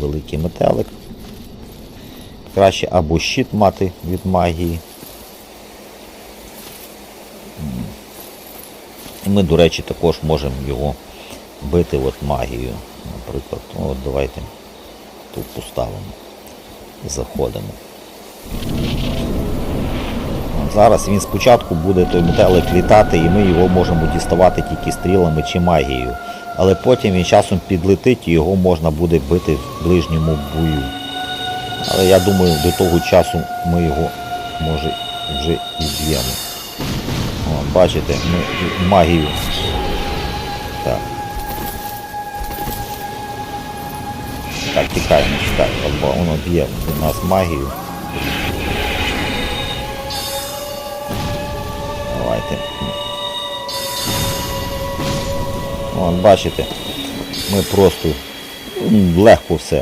великий метелик. Краще або щит мати від магії. І ми, до речі, також можемо його бити от магією. Наприклад, ну, от давайте тут поставимо. Заходимо. Зараз він спочатку буде той метелик літати, і ми його можемо діставати тільки стрілами чи магією. Але потім він часом підлетить і його можна буде бити в ближньому бою. Але я думаю, до того часу ми його може вже і б'ємо. Бачите, ми магію. Так. Так, тікаємо, бо воно б'є у нас магію. Давайте. Вон, бачите, ми просто легко все.